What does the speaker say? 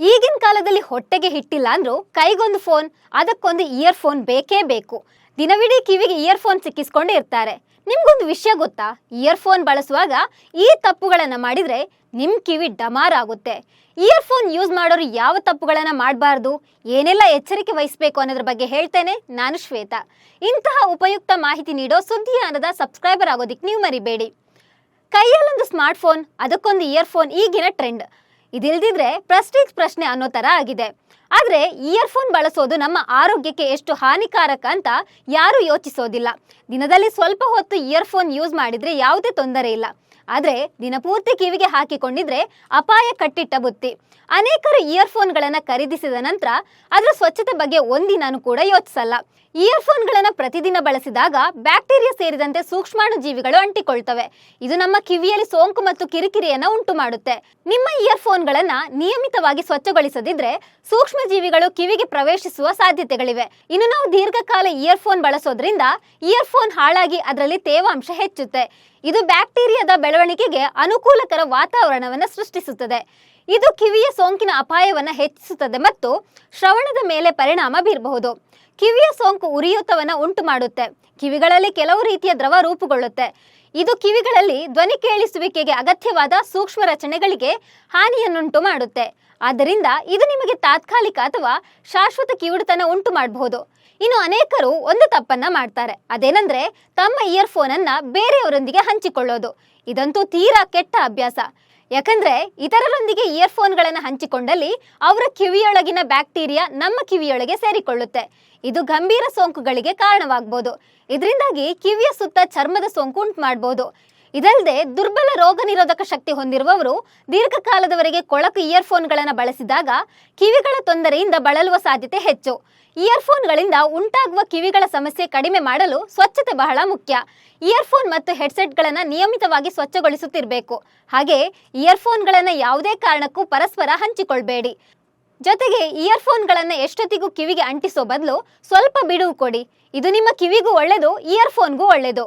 ಈಗಿನ ಕಾಲದಲ್ಲಿ ಹೊಟ್ಟೆಗೆ ಹಿಟ್ಟಿಲ್ಲ ಅಂದ್ರೂ ಕೈಗೊಂದು ಫೋನ್, ಅದಕ್ಕೊಂದು ಇಯರ್ ಫೋನ್ ಬೇಕೇ ಬೇಕು. ದಿನವಿಡೀ ಕಿವಿಗೆ ಇಯರ್ ಫೋನ್ ಸಿಕ್ಕಿಸ್ಕೊಂಡು ಇರ್ತಾರೆ. ನಿಮ್ಗೊಂದು ವಿಷಯ ಗೊತ್ತಾ? ಇಯರ್ ಫೋನ್ ಬಳಸುವಾಗ ಈ ತಪ್ಪುಗಳನ್ನ ಮಾಡಿದ್ರೆ ನಿಮ್ ಕಿವಿ ಡಮಾರ್ ಆಗುತ್ತೆ. ಇಯರ್ ಫೋನ್ ಯೂಸ್ ಮಾಡೋರು ಯಾವ ತಪ್ಪುಗಳನ್ನ ಮಾಡಬಾರ್ದು? ಏನೆಲ್ಲ ಎಚ್ಚರಿಕೆ ವಹಿಸಬೇಕು ಅನ್ನೋದ್ರ ಬಗ್ಗೆ ಹೇಳ್ತೇನೆ ನಾನು ಶ್ವೇತಾ. ಇಂತಹ ಉಪಯುಕ್ತ ಮಾಹಿತಿ ನೀಡೋ ಸುದ್ದಿಯಾನದ ಸಬ್ಸ್ಕ್ರೈಬರ್ ಆಗೋದಿಕ್ ನೀವು ಮರಿಬೇಡಿ. ಕೈಯಲ್ಲೊಂದು ಸ್ಮಾರ್ಟ್ ಫೋನ್ ಅದಕ್ಕೊಂದು ಇಯರ್ ಫೋನ್ ಈಗಿನ ಟ್ರೆಂಡ್. ಇದಿಲ್ದಿದ್ರೆ ಪ್ರೆಸ್ಟೀಜ್ ಪ್ರಶ್ನೆ ಅನ್ನೋ ತರ ಆಗಿದೆ. ಆದರೆ ಇಯರ್ಫೋನ್ ಬಳಸೋದು ನಮ್ಮ ಆರೋಗ್ಯಕ್ಕೆ ಎಷ್ಟು ಹಾನಿಕಾರಕ ಅಂತ ಯಾರು ಯೋಚಿಸೋದಿಲ್ಲ. ದಿನದಲ್ಲಿ ಸ್ವಲ್ಪ ಹೊತ್ತು ಇಯರ್ಫೋನ್ ಯೂಸ್ ಮಾಡಿದ್ರೆ ಯಾವುದೇ ತೊಂದರೆ ಇಲ್ಲ. ಆದ್ರೆ ದಿನಪೂರ್ತಿ ಕಿವಿಗೆ ಹಾಕಿಕೊಂಡಿದ್ರೆ ಅಪಾಯ ಕಟ್ಟಿಟ್ಟ ಬುತ್ತಿ. ಅನೇಕರು ಇಯರ್ಫೋನ್ಗಳನ್ನು ಖರೀದಿಸಿದ ನಂತರ ಅದರ ಸ್ವಚ್ಛತೆ ಬಗ್ಗೆ ಒಂದಿನಾನು ಕೂಡ ಯೋಚಿಸಲ್ಲ. ಇಯರ್ಫೋನ್ಗಳನ್ನು ಪ್ರತಿದಿನ ಬಳಸಿದಾಗ ಬ್ಯಾಕ್ಟೀರಿಯಾ ಸೇರಿದಂತೆ ಸೂಕ್ಷ್ಮಾಣು ಜೀವಿಗಳು ಅಂಟಿಕೊಳ್ತವೆ. ಇದು ನಮ್ಮ ಕಿವಿಯಲ್ಲಿ ಸೋಂಕು ಮತ್ತು ಕಿರಿಕಿರಿಯನ್ನು ಉಂಟು ಮಾಡುತ್ತೆ. ನಿಮ್ಮ ಇಯರ್ಫೋನ್ಗಳನ್ನು ನಿಯಮಿತವಾಗಿ ಸ್ವಚ್ಛಗೊಳಿಸದಿದ್ರೆ ಸೂಕ್ಷ್ಮ ಜೀವಿಗಳು ಕಿವಿಗೆ ಪ್ರವೇಶಿಸುವ ಸಾಧ್ಯತೆಗಳಿವೆ. ಇನ್ನು ನಾವು ದೀರ್ಘಕಾಲ ಇಯರ್ಫೋನ್ ಬಳಸೋದ್ರಿಂದ ಇಯರ್ಫೋನ್ ಹಾಳಾಗಿ ಅದರಲ್ಲಿ ತೇವಾಂಶ ಹೆಚ್ಚುತ್ತೆ. ಇದು ಬ್ಯಾಕ್ಟೀರಿಯಾದ ಬೆಳವಣಿಗೆಗೆ ಅನುಕೂಲಕರ ವಾತಾವರಣವನ್ನು ಸೃಷ್ಟಿಸುತ್ತದೆ. ಇದು ಕಿವಿಯ ಸೋಂಕಿನ ಅಪಾಯವನ್ನು ಹೆಚ್ಚಿಸುತ್ತದೆ ಮತ್ತು ಶ್ರವಣದ ಮೇಲೆ ಪರಿಣಾಮ ಬೀರಬಹುದು. ಕಿವಿಯ ಸೋಂಕು ಉರಿಯೂತವನ್ನು ಉಂಟು ಮಾಡುತ್ತೆ ಕಿವಿಗಳಲ್ಲಿ ಕೆಲವು ರೀತಿಯ ದ್ರವ ರೂಪುಗೊಳ್ಳುತ್ತೆ. ಇದು ಕಿವಿಗಳಲ್ಲಿ ಧ್ವನಿ ಕೇಳಿಸುವಿಕೆಗೆ ಅಗತ್ಯವಾದ ಸೂಕ್ಷ್ಮ ರಚನೆಗಳಿಗೆ ಹಾನಿಯನ್ನುಂಟು ಮಾಡುತ್ತೆ. ಆದ್ದರಿಂದ ಇದು ನಿಮಗೆ ತಾತ್ಕಾಲಿಕ ಅಥವಾ ಶಾಶ್ವತ ಕಿವುಡುತನ ಉಂಟು ಮಾಡಬಹುದು. ಇನ್ನು ಅನೇಕರು ಒಂದು ತಪ್ಪನ್ನ ಮಾಡ್ತಾರೆ. ಅದೇನಂದ್ರೆ, ತಮ್ಮ ಇಯರ್ಫೋನ್ ಬೇರೆಯವರೊಂದಿಗೆ ಹಂಚಿಕೊಳ್ಳೋದು. ಇದಂತೂ ತೀರಾ ಕೆಟ್ಟ ಅಭ್ಯಾಸ. ಯಾಕಂದ್ರೆ ಇತರರೊಂದಿಗೆ ಇಯರ್ಫೋನ್ಗಳನ್ನು ಹಂಚಿಕೊಂಡಲ್ಲಿ ಅವರ ಕಿವಿಯೊಳಗಿನ ಬ್ಯಾಕ್ಟೀರಿಯಾ ನಮ್ಮ ಕಿವಿಯೊಳಗೆ ಸೇರಿಕೊಳ್ಳುತ್ತೆ. ಇದು ಗಂಭೀರ ಸೋಂಕುಗಳಿಗೆ ಕಾರಣವಾಗಬಹುದು ಇದರಿಂದಾಗಿ ಕಿವಿಯ ಸುತ್ತ ಚರ್ಮದ ಸೋಂಕು ಉಂಟು ಮಾಡಬಹುದು ಇದಲ್ಲದೆ ದುರ್ಬಲ ರೋಗ ನಿರೋಧಕ ಶಕ್ತಿ ಹೊಂದಿರುವವರು ದೀರ್ಘಕಾಲದವರೆಗೆ ಕೊಳಕು ಇಯರ್ಫೋನ್ಗಳನ್ನು ಬಳಸಿದಾಗ ಕಿವಿಗಳ ತೊಂದರೆಯಿಂದ ಬಳಲುವ ಸಾಧ್ಯತೆ ಹೆಚ್ಚು. ಇಯರ್ಫೋನ್ಗಳಿಂದ ಉಂಟಾಗುವ ಕಿವಿಗಳ ಸಮಸ್ಯೆ ಕಡಿಮೆ ಮಾಡಲು ಸ್ವಚ್ಛತೆ ಬಹಳ ಮುಖ್ಯ. ಇಯರ್ಫೋನ್ ಮತ್ತು ಹೆಡ್ಸೆಟ್ಗಳನ್ನು ನಿಯಮಿತವಾಗಿ ಸ್ವಚ್ಛಗೊಳಿಸುತ್ತಿರಬೇಕು. ಹಾಗೆ ಇಯರ್ಫೋನ್ಗಳನ್ನು ಯಾವುದೇ ಕಾರಣಕ್ಕೂ ಪರಸ್ಪರ ಹಂಚಿಕೊಳ್ಬೇಡಿ. ಜೊತೆಗೆ ಇಯರ್ಫೋನ್ಗಳನ್ನು ಎಷ್ಟೊತ್ತಿಗೂ ಕಿವಿಗೆ ಅಂಟಿಸೋ ಬದಲು ಸ್ವಲ್ಪ ಬಿಡುವು ಕೊಡಿ. ಇದು ನಿಮ್ಮ ಕಿವಿಗೂ ಒಳ್ಳೆಯದು ಇಯರ್ಫೋನ್ಗೂ ಒಳ್ಳೆಯದು